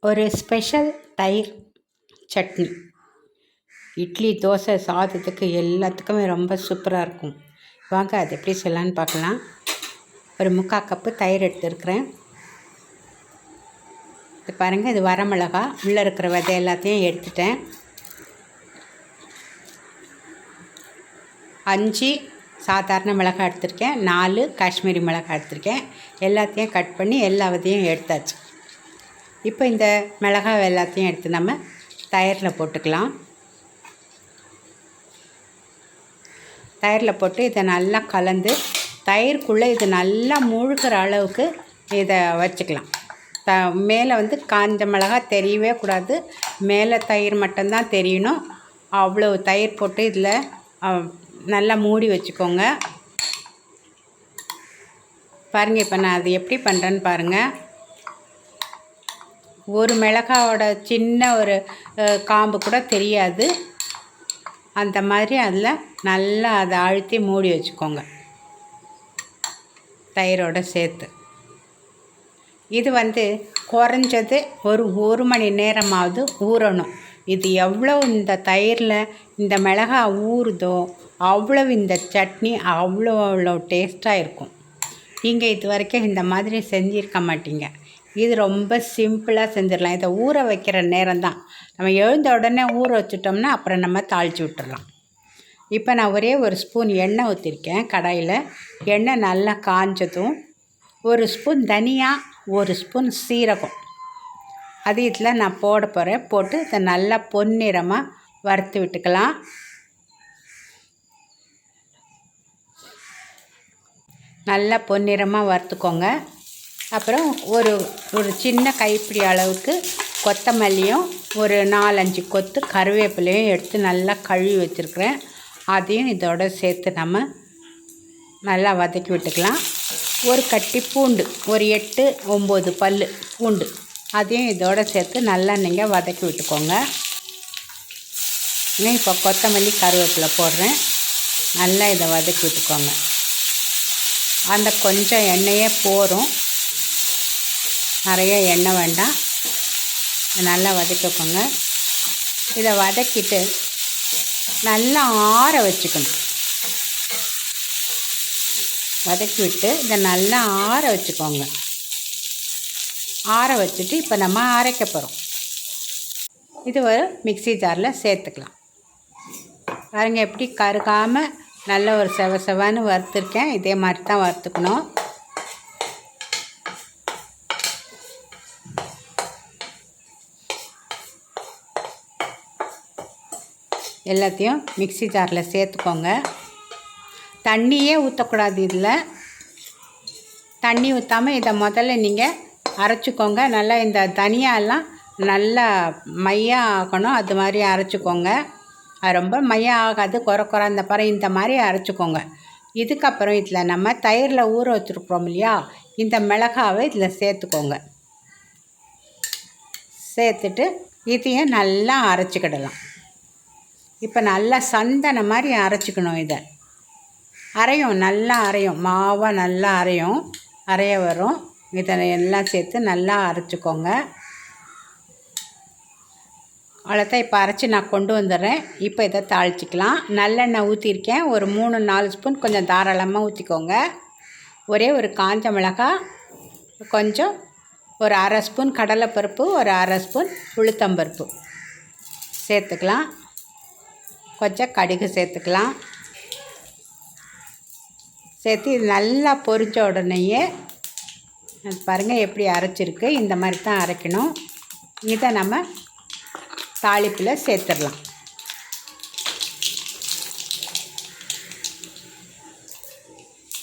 ஒரு ஸ்பெஷல் தயிர் சட்னி. இட்லி தோசை சாதத்துக்கு எல்லாத்துக்குமே ரொம்ப சூப்பராக இருக்கும். வாங்க அது எப்படி செய்யலான்னு பார்க்கலாம். ஒரு முக்கால் கப்பு தயிர் எடுத்துருக்குறேன். இது பாருங்கள் இது வரமிளகா. உள்ளே இருக்கிற விதை எல்லாத்தையும் எடுத்துட்டேன். அஞ்சு சாதாரண மிளகாய் எடுத்திருக்கேன். நாலு காஷ்மீரி மிளகாய் எடுத்திருக்கேன். எல்லாத்தையும் கட் பண்ணி எல்லா விதையும் எடுத்தாச்சு. இப்போ இந்த மிளகாய் எல்லாத்தையும் எடுத்து நம்ம தயிரில் போட்டுக்கலாம். தயிரில் போட்டு இதை நல்லா கலந்து தயிர்க்குள்ளே இது நல்லா முழுகிற அளவுக்கு இதை வச்சுக்கலாம். த மேலே வந்து காஞ்ச மிளகாய் தெரியவே கூடாது. மேலே தயிர் மட்டும்தான் தெரியணும். அவ்வளோ தயிர் போட்டு இதில் நல்லா மூடி வச்சுக்கோங்க. பாருங்கள் இப்போ நான் அது எப்படி பண்ணுறேன்னு பாருங்கள் ஒரு மிளகாவோட சின்ன ஒரு காம்பு கூட தெரியாது. அந்த மாதிரி அதில் நல்லா அதை அழுத்தி மூடி வச்சுக்கோங்க. தயிரோட சேர்த்து. இது வந்து குறைஞ்சது ஒரு ஒரு மணி நேரமாவது ஊறணும். இது எவ்வளோ இந்த தயிரில் இந்த மிளகா ஊறுதோ அவ்வளோ இந்த சட்னி அவ்வளோ அவ்வளோ டேஸ்ட்டாக இருக்கும். நீங்கள் இது வரைக்கும் இந்த மாதிரி செஞ்சுருக்க மாட்டீங்க. இது ரொம்ப சிம்பிளாக செஞ்சிடலாம். இதை ஊற வைக்கிற நேரம் தான் நம்ம எழுந்த உடனே ஊற வச்சுட்டோம்னா அப்புறம் நம்ம தாளித்து விட்டுடலாம் இப்போ நான் ஒரே ஒரு ஸ்பூன் எண்ணெய் ஊற்றிருக்கேன் கடாயில் எண்ணெய் நல்லா காஞ்சதும் ஒரு ஸ்பூன் தனியா ஒரு ஸ்பூன் சீரகம். அது இதில் நான் போட போகிறேன் போட்டு இதை நல்லா பொன்னிறமாக வறுத்து விட்டுக்கலாம். நல்லா பொன்னிறமாக வறுத்துக்கோங்க. அப்புறம் ஒரு ஒரு சின்ன கைப்பிடி அளவுக்கு கொத்தமல்லியும் ஒரு நாலஞ்சு கொத்து கருவேப்பிலையும் எடுத்து நல்லா கழுவி வச்சுருக்குறேன். அதையும் இதோட சேர்த்து நம்ம நல்லா வதக்கி விட்டுக்கலாம். ஒரு கட்டி பூண்டு ஒரு எட்டு ஒம்பது பல் பூண்டு அதையும் இதோட சேர்த்து நல்லா நீங்கள் வதக்கி விட்டுக்கோங்க. இப்போ கொத்தமல்லி கருவேப்பிலை போடுறேன். நல்லா இதை வதக்கி விட்டுக்கோங்க. அந்த கொஞ்சம் எண்ணெயே போகிறோம் நிறைய எண்ணெய் வேண்டாம். நல்லா வதக்கிக்கோங்க. இதை வதக்கிட்டு நல்லா ஆற வச்சுக்கணும். வதக்கி விட்டு இதை நல்லா ஆற வச்சுக்கோங்க. ஆற வச்சுட்டு இப்போ நம்ம அரைக்க போகிறோம் இது ஒரு மிக்சி ஜாரில் சேர்த்துக்கலாம். பாருங்கள் எப்படி கருகாமல் நல்ல ஒரு செவ செவன்னு வறுத்துருக்கேன். இதே மாதிரி தான் வறுத்துக்கணும். எல்லாத்தையும் மிக்சி ஜாரில் சேர்த்துக்கோங்க. தண்ணியே ஊற்றக்கூடாது இதில். தண்ணி ஊற்றாமல் இதை முதல்ல நீங்கள் அரைச்சிக்கோங்க. நல்லா இந்த தனியாலாம் நல்லா மையாக ஆகணும் அது மாதிரி அரைச்சிக்கோங்க. அது ரொம்ப மையம் ஆகாது குறை குறை அந்த பறை இந்த மாதிரி அரைச்சிக்கோங்க. இதுக்கப்புறம் இதில் நம்ம தயிரில் ஊற வச்சுருக்குறோம் இல்லையா? இந்த மிளகாவை இதில் சேர்த்துக்கோங்க. சேர்த்துட்டு இதையும் நல்லா அரைச்சிக்கிடலாம். இப்போ நல்லா சந்தன மாதிரி அரைச்சிக்கணும் இதை. அரையும் நல்லா அரையும். மாவாக நல்லா அரையும். அரைய வரும். இதை எல்லாம் சேர்த்து நல்லா அரைச்சிக்கோங்க. அவ்வளோதான். இப்போ அரைச்சி நான் கொண்டு வந்துடுறேன். இப்போ இதை தாளிச்சிக்கலாம். நல்லெண்ணெய் ஊற்றிருக்கேன் ஒரு மூணு நாலு ஸ்பூன் கொஞ்சம் தாராளமாக ஊற்றிக்கோங்க ஒரே ஒரு காஞ்ச மிளகாய் கொஞ்சம் ஒரு அரை ஸ்பூன் கடலைப்பருப்பு ஒரு அரை ஸ்பூன் உளுத்தம்பருப்பு. சேர்த்துக்கலாம். கொஞ்சம் கடுகு சேர்த்துக்கலாம். சேர்த்து இது நல்லா பொரிஞ்ச உடனேயே பாருங்கள் எப்படி அரைச்சிருக்கு. இந்த மாதிரி தான் அரைக்கணும். இதை நம்ம தாளிப்பில் சேர்த்துடலாம்.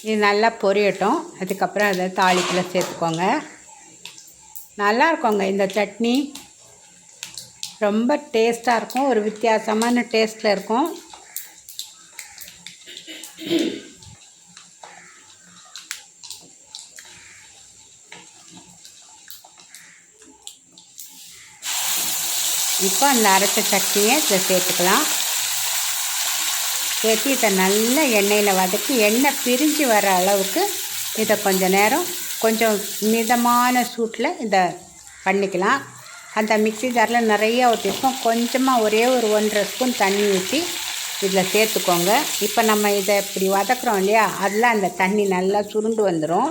இது நல்லா பொரியட்டும். அதுக்கப்புறம் அதை தாளிப்பில் சேர்த்துக்கோங்க. நல்லா இருக்கோங்க இந்த சட்னி. ரொம்ப டேஸ்ட்டாக இருக்கும். ஒரு வித்தியாசமான டேஸ்ட்டில் இருக்கும். இப்போ அந்த அரைச்ச சட்னியை இதில் சேர்த்துக்கலாம். சேர்த்து இதை நல்ல எண்ணெயில் வதக்கி எண்ணெய் பிரிஞ்சு வர அளவுக்கு இதை கொஞ்சம் நேரம் கொஞ்சம் மிதமான சூட்டில் இதை பண்ணிக்கலாம். அந்த மிக்ஸி ஜாரில் நிறைய ஊற்றிருக்கோம். கொஞ்சமாக ஒரே ஒரு ஒன்றரை ஸ்பூன் தண்ணி ஊற்றி இதில் சேர்த்துக்கோங்க. இப்போ நம்ம இதை இப்படி வதக்குறோம் இல்லையா? அதில் அந்த தண்ணி நல்லா சுருண்டு வந்துடும்.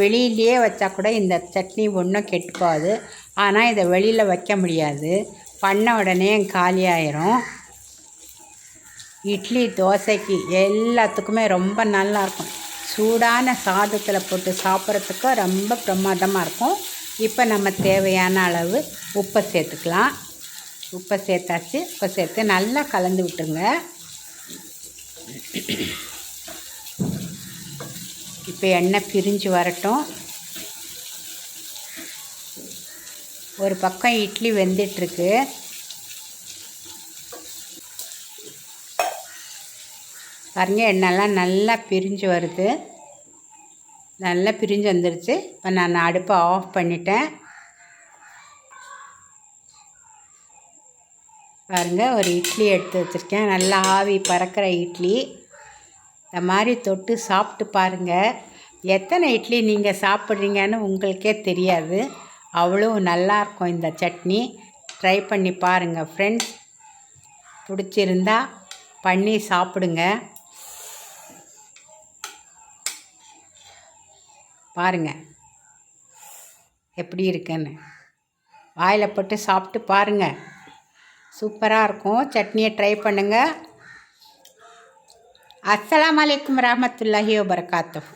வெளியிலேயே வச்சா கூட இந்த சட்னி ஒன்றும் கெட்டுப்போகாது ஆனால் இதை வெளியில் வைக்க முடியாது. பண்ண உடனே காலியாயிரும் இட்லி தோசைக்கு எல்லாத்துக்குமே ரொம்ப நல்லாயிருக்கும் சூடான சாதத்தில் போட்டு சாப்பிட்றதுக்கு ரொம்ப பிரமாதமாக இருக்கும். இப்போ நம்ம தேவையான அளவு உப்பை சேர்த்துக்கலாம். உப்பை சேர்த்தாச்சு. உப்பை சேர்த்து நல்லா கலந்து விட்டுருங்க. இப்போ எண்ணெய் பிரிஞ்சு வரட்டும். ஒரு பக்கம் இட்லி வெந்துட்டுருக்கு. பாருங்கள் எண்ணெய்லாம் நல்லா பிரிஞ்சு வருது. நல்லா பிரிஞ்சு வந்துருச்சு. இப்போ நான் அடுப்பை ஆஃப் பண்ணிட்டேன். பாருங்கள் ஒரு இட்லி எடுத்து வச்சுருக்கேன். நல்லா ஆவி பறக்கிற இட்லி. இந்த மாதிரி தொட்டு சாப்பிட்டு பாருங்கள் எத்தனை இட்லி நீங்கள் சாப்பிட்றீங்கன்னு உங்களுக்கே தெரியாது. அவ்வளோ நல்லாயிருக்கும் இந்த சட்னி. ட்ரை பண்ணி பாருங்கள் ஃப்ரெண்ட்ஸ் பிடிச்சிருந்தா பண்ணி சாப்பிடுங்க. பாருங்கள் எப்படி இருக்குன்னு. வாயில் போட்டு சாப்பிட்டு பாருங்கள் சூப்பராக இருக்கும். சட்னியை ட்ரை பண்ணுங்கள் அஸ்லாம் வலைக்கம் வரஹ்மத்துல்லாஹி வபரகாத்துஹு.